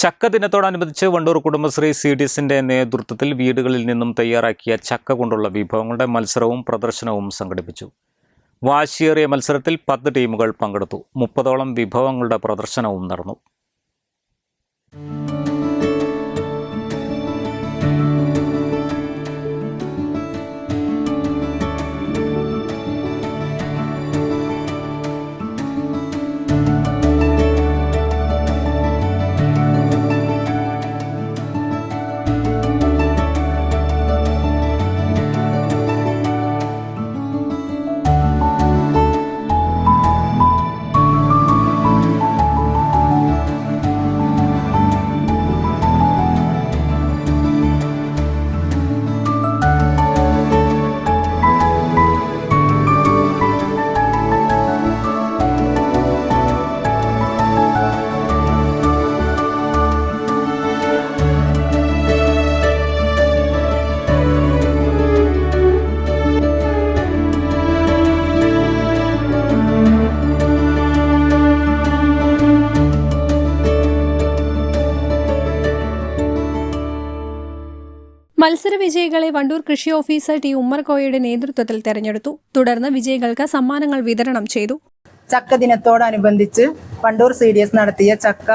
ചക്ക ദിനത്തോടനുബന്ധിച്ച് Wandoor Kudumbashree C D എസിന്റെ നേതൃത്വത്തിൽ വീടുകളിൽ നിന്നും തയ്യാറാക്കിയ ചക്ക കൊണ്ടുള്ള വിഭവങ്ങളുടെ മത്സരവും പ്രദർശനവും സംഘടിപ്പിച്ചു. വാശിയേറിയ മത്സരത്തിൽ പത്ത് ടീമുകൾ പങ്കെടുത്തു. മുപ്പതോളം വിഭവങ്ങളുടെ പ്രദർശനവും നടന്നു. മത്സര വിജയികളെ വണ്ടൂർ കൃഷി ഓഫീസർ ടി ഉമ്മർകോയയുടെ നേതൃത്വത്തിൽ തെരഞ്ഞെടുത്തു. തുടർന്ന് വിജയികൾക്ക് സമ്മാനങ്ങൾ വിതരണം ചെയ്തു. ചക്ക ദിനത്തോടനുബന്ധിച്ച് വണ്ടൂർ സി ഡി എസ് നടത്തിയ ചക്ക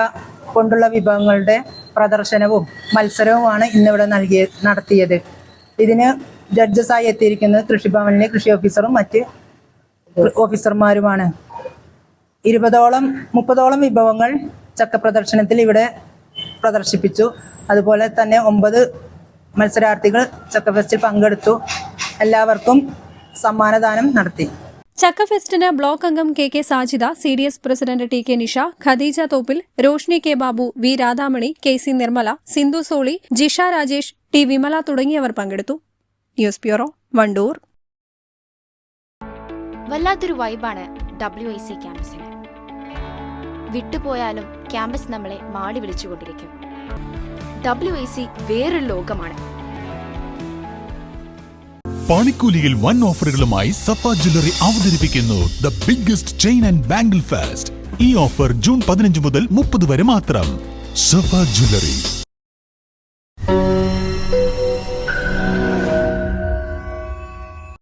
കൊണ്ടുള്ള വിഭവങ്ങളുടെ പ്രദർശനവും മത്സരവുമാണ് ഇന്നിവിടെ നൽകിയ നടത്തിയത്. ഇതിന് ജഡ്ജസായി എത്തിയിരിക്കുന്നത് കൃഷിഭവനിലെ കൃഷി ഓഫീസറും മറ്റ് ഓഫീസർമാരുമാണ്. ഇരുപതോളം മുപ്പതോളം വിഭവങ്ങൾ ചക്ക പ്രദർശനത്തിൽ ഇവിടെ പ്രദർശിപ്പിച്ചു. അതുപോലെ തന്നെ ഒമ്പത് മത്സരാർത്ഥികൾ ചക്ക ഫെസ്റ്റിൽ പങ്കെടുത്തു. എല്ലാവർക്കും സമ്മാനദാനം നടത്തി. ചക്ക ഫെസ്റ്റിന് ബ്ലോക്ക് അംഗം K K Sajida C D S president T K Nisha Khadeeja Thoppil Roshni K Babu V Radhamani K C Nirmala Sindhu Soly Jisha Rajesh T Vimala തുടങ്ങിയവർ പങ്കെടുത്തു. News bureau Wandoor. വല്ലാത്തൊരു വൈബാണ് ഡബ്ല്യു ഐ സി ക്യാമ്പസിന്. വിട്ടുപോയാലും campus നമ്മളെ മാടി വിളിച്ചുകൊണ്ടിരിക്കും. W I C വേറൊരു ലോകമാണ്. പണിക്കൂലിയിൽ വൻ ഓഫറുകളുമായി സഫ ജ്വല്ലറി അവതരിപ്പിക്കുന്നു the biggest chain and bangle fest ഈ ഓഫർ ജൂൺ പതിനഞ്ച് മുതൽ മുപ്പത് വരെ മാത്രം. സഫ ജ്വല്ലറി.